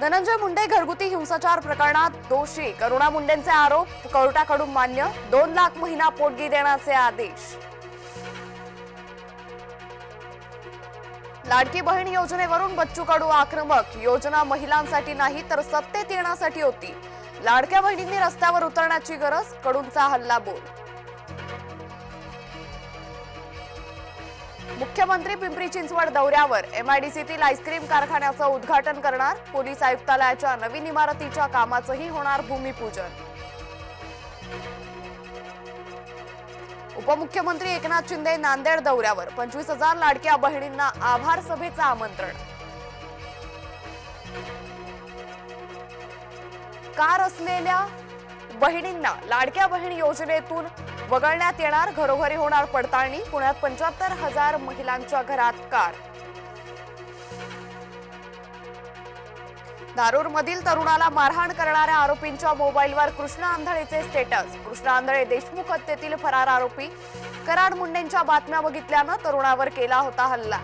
धनंजय मुंडे घरगुती हिंसाचार प्रकरणात दोषी. करुणा मुंडेंचे आरोप कोर्टाकडून मान्य. दोन लाख महिना पोटगी देण्याचे आदेश. लाडकी बहीण योजनेवरून बच्चू कडू आक्रमक. योजना महिलांसाठी नाही तर सत्तेत येण्यासाठी होती. लाडक्या बहिणींनी रस्त्यावर उतरण्याची गरज कडूंचा हल्ला बोल. मुख्यमंत्री पिंपरी चिंचवड दौऱ्यावर एमआयडीसीतील आईस्क्रीम कारखान्याचं उद्घाटन करणार. पोलीस आयुक्तालयाच्या नवीन इमारतीच्या कामाचंही होणार भूमिपूजन. उपमुख्यमंत्री एकनाथ शिंदे नांदेड दौऱ्यावर. पंचवीस हजार लाडक्या बहिणींना आभार सभेचं आमंत्रण. कार असलेल्या बहिणींना लाडक्या बहीण योजनेतून वगळण्यात येणार घरोघरी होणार पडताळणी पुण्यात पंच्याहत्तर हजार महिलांच्या घरात कार. दारूरमधील तरुणाला मारहाण करणाऱ्या आरोपींच्या मोबाईलवर कृष्णा आंधळेचे स्टेटस. कृष्णा आंधळे देशमुख हत्येतील फरार आरोपी. कराड मुंडेंच्या बातम्या बघितल्यानं तरुणावर केला होता हल्ला.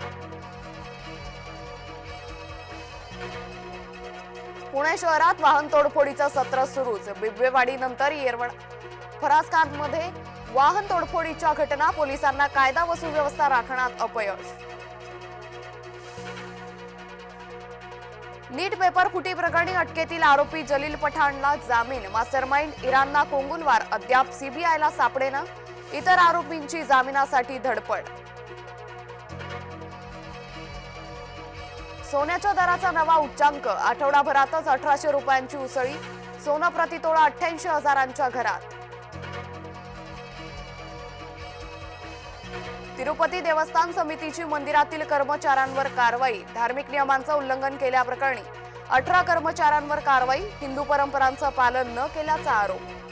पुणे शहरात वाहन तोडफोडीचं सत्र सुरूच. बिबवेवाडीनंतर येरवण येरवड फरासकांमध्ये वाहन तोडफोडीच्या घटना पोलिसांना कायदा व सुव्यवस्था राखण्यात अपयश. नीट पेपर फुटी प्रकरणी अटकेतील आरोपी जलील पठाणला जामीन. मास्टरमाइंड इराणला कोंगुलवार अद्याप सीबीआयला सापडेना. इतर आरोपींची जामिनासाठी धडपड. सोन्याच्या दराचा नवा उच्चांक. आठवडाभरातच अठराशे रुपयांची उसळी. सोनं प्रतितोळा अठ्ठ्याऐंशी हजारांच्या घरात. तिरुपती देवस्थान समितीची मंदिरातील कर्मचाऱ्यांवर कारवाई धार्मिक नियमांचं उल्लंघन केल्याप्रकरणी अठरा कर्मचाऱ्यांवर कारवाई हिंदू परंपरांचं पालन न केल्याचा आरोप.